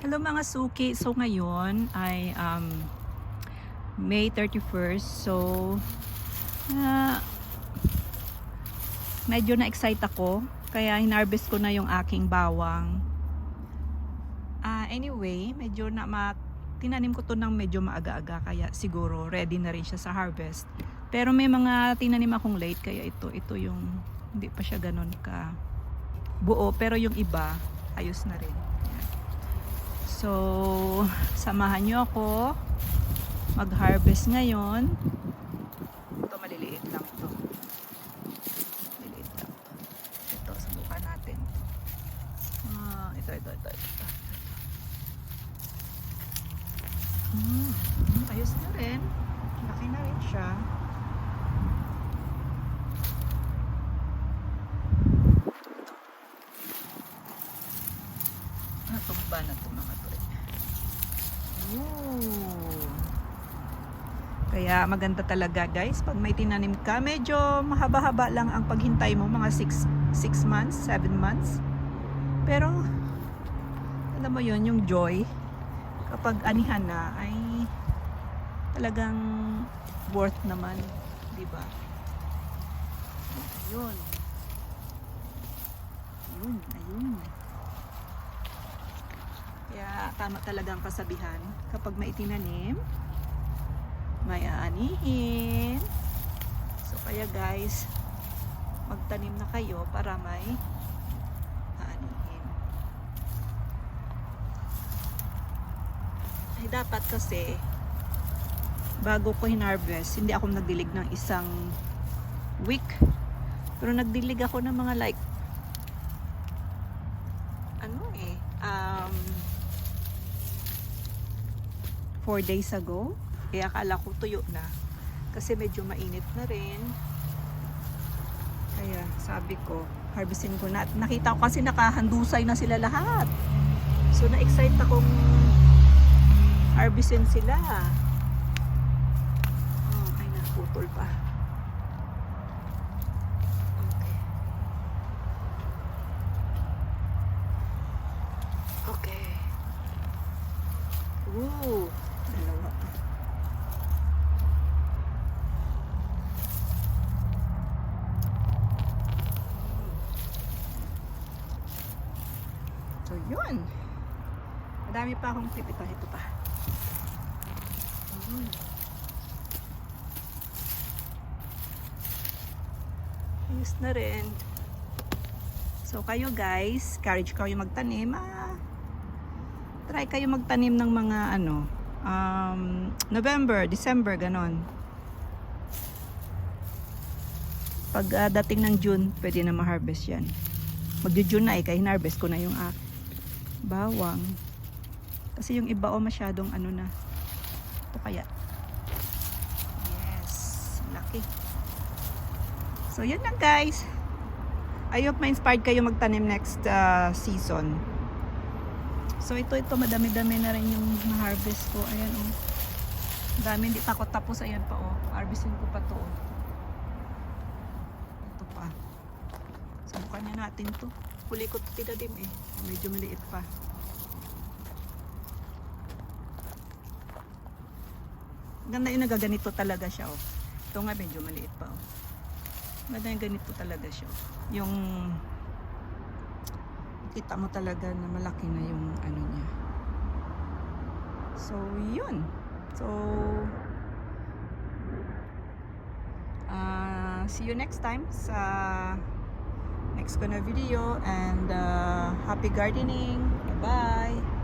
Hello mga suki. So ngayon ay um, May 31st. So ah, medyo na-excite ako. Kaya hinarvest ko na yung aking bawang. Ah, anyway, medyo na ma tinanim ko to ng medyo maaga-aga kaya siguro ready na rin siya sa harvest. Pero may mga tinanim akong late kaya ito ito yung hindi pa siya ganun ka buo pero yung iba ayos na rin. So, samahan nyo ako mag-harvest ngayon. Ito maliliit lang to. Maliliit lang to. Ito, subukan natin. Ah, ito, ito, ito, ito. Hmm, hmm, ayos na rin. Laki na rin siya. Natumba na ito mga to. eh. Ooh. Kaya maganda talaga guys pag may tinanim ka medyo mahaba-haba lang ang paghintay mo mga 6 6 months, 7 months. Pero alam mo yon yung joy kapag anihan na ay talagang worth naman, di ba? Ayun. Ayun, ayun. Kaya tama talaga ang kasabihan. Kapag may itinanim, may aanihin. So kaya guys, magtanim na kayo para may aanihin. Ay dapat kasi bago ko hinarvest, hindi ako nagdilig ng isang week. Pero nagdilig ako ng mga like ano eh, um, four days ago. Kaya akala ko tuyo na. Kasi medyo mainit na rin. Kaya sabi ko, harvestin ko na. At nakita ko kasi nakahandusay na sila lahat. So na-excite akong harvestin sila. Oh, ay naputol pa. Okay. Okay. Ooh, dalawa pa. So, yun. Madami pa akong tip. Ito, ito pa. Ayun. Ayos na rin. So, kayo guys, courage kayo magtanim. Ah, try kayo magtanim ng mga ano, um, November, December, ganon. Pag ah, dating ng June, pwede na ma-harvest yan. Magjo-June na eh, kaya hinarvest ko na yung ah, bawang. Kasi yung iba o masyadong ano na. Ito kaya. Yes, laki. So, yun lang guys. I hope ma-inspired kayo magtanim next ah, season. So ito ito madami-dami na rin yung na-harvest ko. Ayan oh. Dami hindi pa ako tapos ayan pa oh. Harvestin ko pa to oh. Ito pa. Subukan niya natin to. Huli ko tinadim eh. Medyo maliit pa. Ganda yung nagaganito talaga siya oh. Ito nga medyo maliit pa oh. Ganda yung ganito talaga siya. oh. Yung kita mo talaga na malaki na yung ano niya. So, yun. So, uh, see you next time sa next ko video and uh, happy gardening. Bye-bye!